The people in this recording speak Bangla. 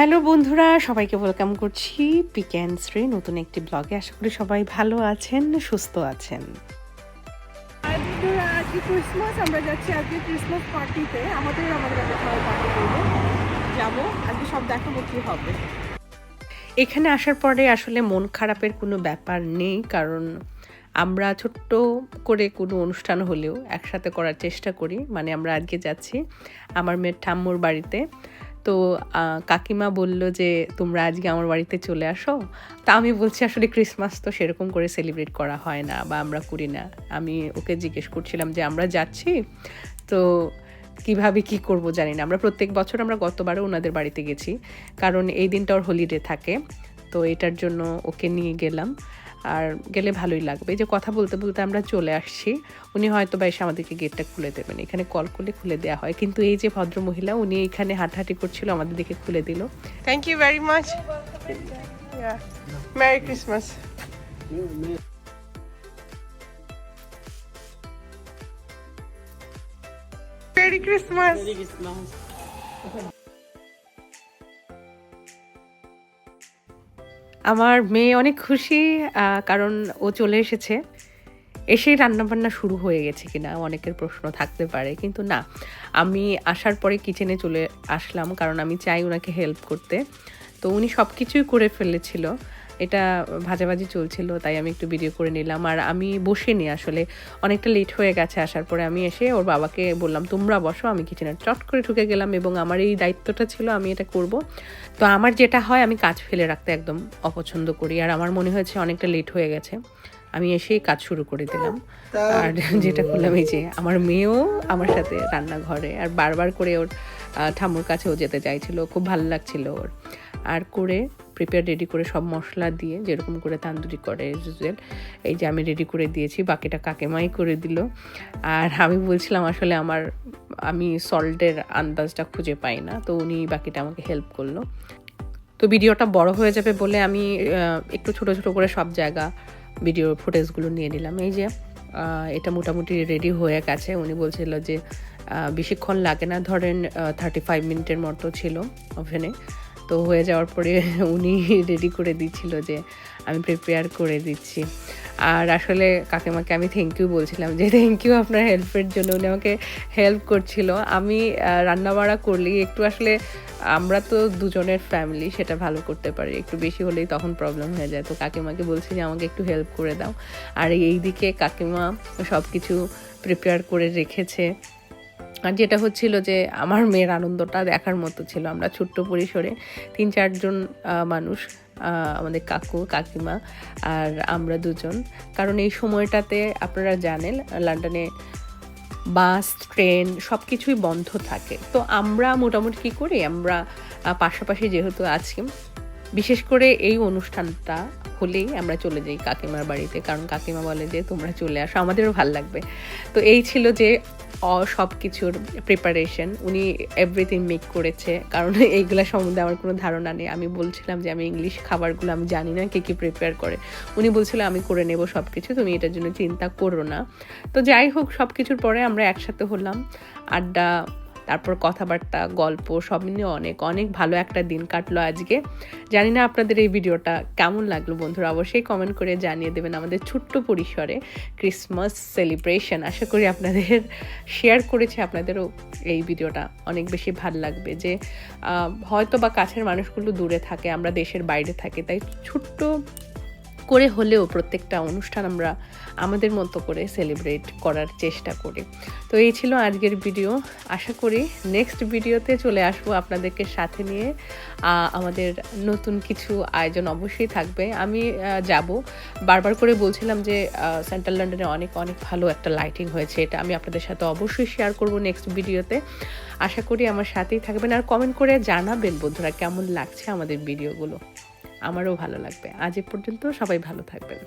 হ্যালো বন্ধুরা সবাইকে ওয়েলকাম করছি পিক্যান্সরে নতুন একটি ব্লগে আশা করি সবাই ভালো আছেন সুস্থ আছেন। আজকে আজকে ক্রিসমাস আমরা যাচ্ছি আজকে ক্রিসমাস পার্টিতে আমাদের আমাদের সবাই পার্টি করব। যাব আজকে সব দেখাবো কি হবে। এখানে আসার পরে আসলে মন খারাপের কোনো ব্যাপার নেই কারণ আমরা ছোট্ট করে কোনো অনুষ্ঠান হলেও একসাথে করার চেষ্টা করি। মানে আমরা আজকে যাচ্ছি আমার মেয়ের ঠাম্মুর বাড়িতে। তো কাকিমা বলল যে, তোমরা আজকে আমার বাড়িতে চলে আসো। তা আমি বলছি, আসলে ক্রিসমাস তো সেরকম করে সেলিব্রেট করা হয় না বা আমরা করি না। আমি ওকে জিজ্ঞেস করছিলাম যে, আমরা যাচ্ছি? তো, কীভাবে কি করব জানি না। আমরা প্রত্যেক বছর আমরা গতবারও ওনাদের বাড়িতে গেছি। কারণ এই দিনটা ওর হলিডে থাকে। তো এটার জন্য ওকে নিয়ে গেলাম। আর গেলে ভালোই লাগবে। যে কথা বলতে বলতে আমরা চলে আসছি উনি হয়তো বা এসে আমাদেরকে গেটটা খুলে দেবেন। এখানে কল করলে খুলে দেওয়া হয়। কিন্তু এই যে ভদ্র মহিলা উনি এখানে হাঁটাহাঁটি করছিল আমাদের দিকে খুলে দিল। Thank you very much merry Christmas merry Christmas আমার মেয়ে অনেক খুশি কারণ ও চলে এসেছে। এসেই রান্নাবান্না শুরু হয়ে গেছে কিনা অনেকের প্রশ্ন থাকতে পারে, কিন্তু না। আমি আসার পরে কিচেনে চলে আসলাম, কারণ আমি চাই ওনাকে হেল্প করতে। তো উনি সব কিছুই করে ফেলেছিল। এটা ভাজাভাজি চলছিল তাই আমি একটু ভিডিও করে নিলাম। আর আমি বসিনি আসলে অনেকটা লেট হয়ে গেছে আসার পরে আমি এসে ওর বাবাকে বললাম তোমরা বসো আমি কিচেনে চট করে ঢুকে গেলাম এবং আমার এই দায়িত্বটা ছিল আমি এটা করব। তো আমার যেটা হয় আমি কাজ ফেলে রাখতে একদম অপছন্দ করি আর আমার মনে হয়েছে অনেকটা লেট হয়ে গেছে। আমি এসেই কাজ শুরু করে দিলাম। আর যেটা করলাম এই যে আমার মেয়েও আমার সাথে রান্নাঘরে আর বারবার করে ওর ঠাম্মুর কাছেও যেতে চাইছিল খুব ভালো লাগছিল ওর। আর করে প্রিপেয়ার রেডি করে সব মশলা দিয়ে যেরকম করে তান্দুরি করে usual, এই যে আমি রেডি করে দিয়েছি বাকিটা কাকেমাই করে দিল। আর আমি বলছিলাম আসলে আমার আমি সল্টের আন্দাজটা খুঁজে পাই না তো উনি বাকিটা আমাকে হেল্প করল। তো ভিডিওটা বড় হয়ে যাবে বলে আমি একটু ছোট ছোট করে সব জায়গা ভিডিও ফুটেজগুলো নিয়ে নিলাম। এই যে এটা মোটামুটি রেডি হয়ে গেছে। উনি বলছিল যে বেশিক্ষণ লাগে না। ধরেন থার্টি ফাইভ মিনিটের মতো ছিল ওভেনে তো হয়ে যাওয়ার পরে উনি রেডি করে দিচ্ছিল যে আমি প্রিপেয়ার করে দিচ্ছি। আর আসলে কাকিমাকে আমি থ্যাংক ইউ বলছিলাম যে থ্যাংক ইউ আপনার হেল্পের জন্য উনি আমাকে হেল্প করছিল। আমি রান্না বাড়া করলেই একটু আসলে আমরা তো দুজনের ফ্যামিলি সেটা ভালো করতে পারি। একটু বেশি হলেই তখন প্রবলেম হয়ে যায়। তো কাকিমাকে বলছি যে আমাকে একটু হেল্প করে দাও। আর এই দিকে কাকিমা সব কিছু প্রিপেয়ার করে রেখেছে। আর যেটা হচ্ছিল যে আমার মেয়ের আনন্দটা দেখার মতো ছিল। আমরা ছোট্ট পরিসরে তিন চারজন মানুষ আমাদের কাকু, কাকিমা আর আমরা দুজন। কারণ এই সময়টাতে আপনারা জানেন, লন্ডনে বাস, ট্রেন সব কিছুই বন্ধ থাকে। তো আমরা মোটামুটি কী করি, আমরা পাশাপাশি যেহেতু আছি, বিশেষ করে এই অনুষ্ঠানটা হলেই আমরা চলে যাই কাকিমার বাড়িতে, কারণ কাকিমা বলে যে তোমরা চলে আসো, আমাদেরও ভালো লাগবে। তো এই ছিল যে সব কিছুর প্রিপারেশন উনি এভরিথিং মেক করেছে, কারণ এইগুলা সম্বন্ধে আমার কোনো ধারণা নেই। আমি বলছিলাম যে আমি ইংলিশ খাবারগুলো আমি জানি না, কে কী প্রিপেয়ার করে। উনি বলছিল, আমি করে নেব সব কিছু তুমি এটার জন্য চিন্তা করো না। তো যাই হোক সব কিছুর পরে আমরা একসাথে হলাম, আড্ডা তারপর কথাবার্তা, গল্প, সব মিলিয়ে অনেক অনেক ভালো একটা দিন কাটলো আজকে। জানি না আপনাদের এই ভিডিওটা কেমন লাগল বন্ধুরা, অবশ্যই কমেন্ট করে জানিয়ে দেবেন আমাদের ছোট্ট পরিসরে ক্রিসমাস সেলিব্রেশন আশা করি আপনাদের শেয়ার করেছে, আপনাদেরও এই ভিডিওটা অনেক বেশি ভালো লাগবে যে হয়তো বা কাছের মানুষগুলো দূরে থাকে, আমরা দেশের বাইরে থাকি, তাই ছোট্ট করে হলেও প্রত্যেকটা অনুষ্ঠান আমরা আমাদের মতো করে সেলিব্রেট করার চেষ্টা করি। তো এই ছিল আজকের ভিডিও আশা করি নেক্সট ভিডিওতে চলে আসব আপনাদেরকে সাথে নিয়ে। আমাদের নতুন কিছু আয়োজন অবশ্যই থাকবে। আমি যাব। বারবার করে বলছিলাম যে সেন্ট্রাল লন্ডনে অনেক অনেক ভালো একটা লাইটিং হয়েছে। এটা আমি আপনাদের সাথে অবশ্যই শেয়ার করব নেক্সট ভিডিওতে আশা করি আমার সাথেই থাকবেন। আর কমেন্ট করে জানাবেন বন্ধুরা কেমন লাগছে আমাদের ভিডিওগুলো আমারও ভালো লাগবে। আজ এ পর্যন্ত সবাই ভালো থাকবেন।